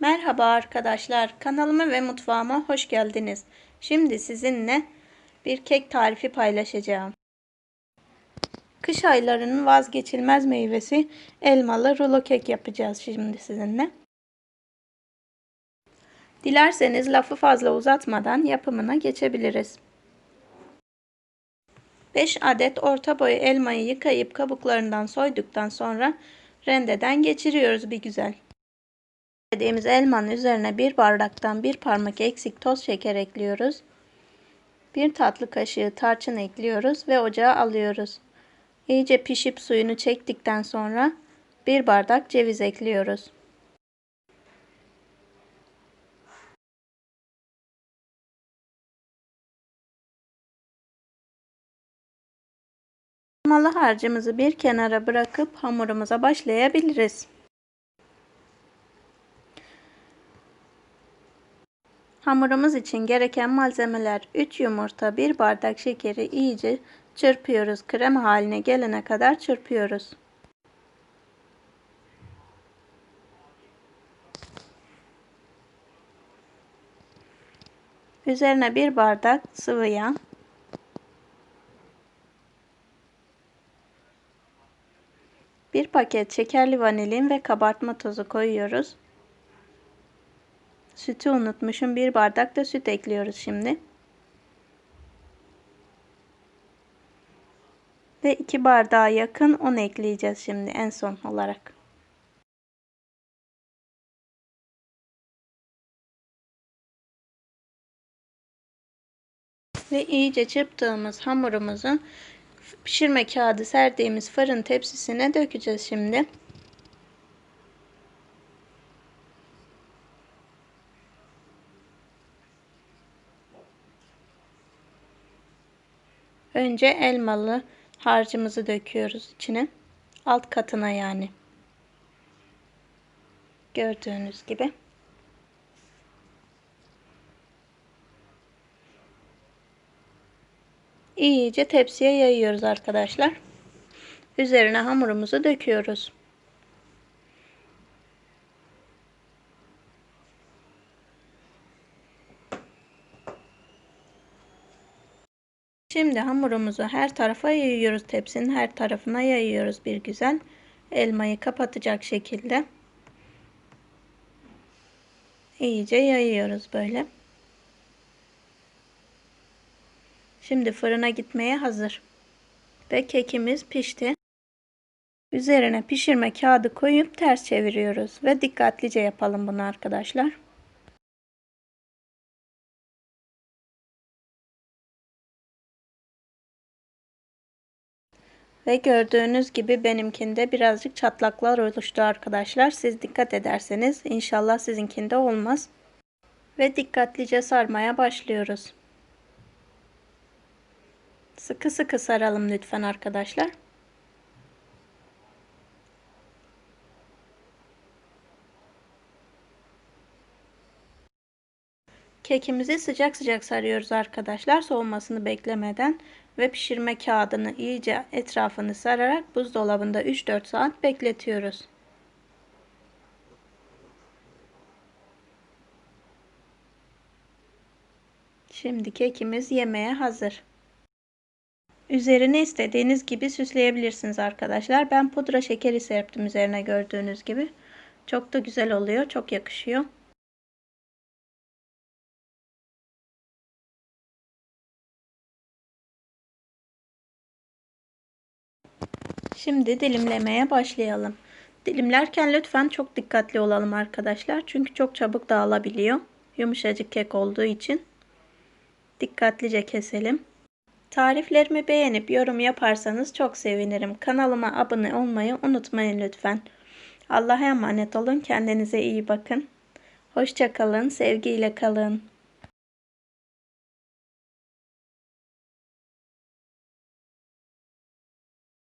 Merhaba arkadaşlar, kanalıma ve mutfağıma hoş geldiniz. Şimdi sizinle bir kek tarifi paylaşacağım. Kış aylarının vazgeçilmez meyvesi elmalı rulo kek yapacağız şimdi sizinle. Dilerseniz lafı fazla uzatmadan yapımına geçebiliriz. 5 adet orta boy elmayı yıkayıp kabuklarından soyduktan sonra rendeden geçiriyoruz bir güzel. Dediğimiz elmanın üzerine bir bardaktan bir parmak eksik toz şeker ekliyoruz. Bir tatlı kaşığı tarçın ekliyoruz ve ocağa alıyoruz. İyice pişip suyunu çektikten sonra bir bardak ceviz ekliyoruz. Elmalı harcımızı bir kenara bırakıp hamurumuza başlayabiliriz. Hamurumuz için gereken malzemeler 3 yumurta, 1 bardak şekeri iyice çırpıyoruz. Krem haline gelene kadar çırpıyoruz. Üzerine 1 bardak sıvı yağ. Bir paket şekerli vanilin ve kabartma tozu koyuyoruz. Sütü unutmuşum. Bir bardak da süt ekliyoruz şimdi. Ve iki bardağa yakın un ekleyeceğiz şimdi en son olarak. Ve iyice çırptığımız hamurumuzu pişirme kağıdı serdiğimiz fırın tepsisine dökeceğiz şimdi. Önce elmalı harcımızı döküyoruz içine. Alt katına yani. Gördüğünüz gibi. İyice tepsiye yayıyoruz arkadaşlar. Üzerine hamurumuzu döküyoruz. Şimdi hamurumuzu her tarafa yayıyoruz. Tepsinin her tarafına yayıyoruz bir güzel. Elmayı kapatacak şekilde. İyice yayıyoruz böyle. Şimdi fırına gitmeye hazır. Ve kekimiz pişti. Üzerine pişirme kağıdı koyup ters çeviriyoruz ve dikkatlice yapalım bunu arkadaşlar. Ve gördüğünüz gibi benimkinde birazcık çatlaklar oluştu arkadaşlar. Siz dikkat ederseniz inşallah sizinkinde olmaz. Ve dikkatlice sarmaya başlıyoruz. Sıkı sıkı saralım lütfen arkadaşlar. Kekimizi sıcak sıcak sarıyoruz arkadaşlar soğumasını beklemeden ve pişirme kağıdını iyice etrafını sararak buzdolabında 3-4 saat bekletiyoruz. Şimdi kekimiz yemeğe hazır. Üzerine istediğiniz gibi süsleyebilirsiniz arkadaşlar. Ben pudra şekeri serptim üzerine gördüğünüz gibi. Çok da güzel oluyor. Çok yakışıyor. Şimdi dilimlemeye başlayalım. Dilimlerken lütfen çok dikkatli olalım arkadaşlar. Çünkü çok çabuk dağılabiliyor. Yumuşacık kek olduğu için. Dikkatlice keselim. Tariflerimi beğenip yorum yaparsanız çok sevinirim. Kanalıma abone olmayı unutmayın lütfen. Allah'a emanet olun. Kendinize iyi bakın. Hoşçakalın. Sevgiyle kalın.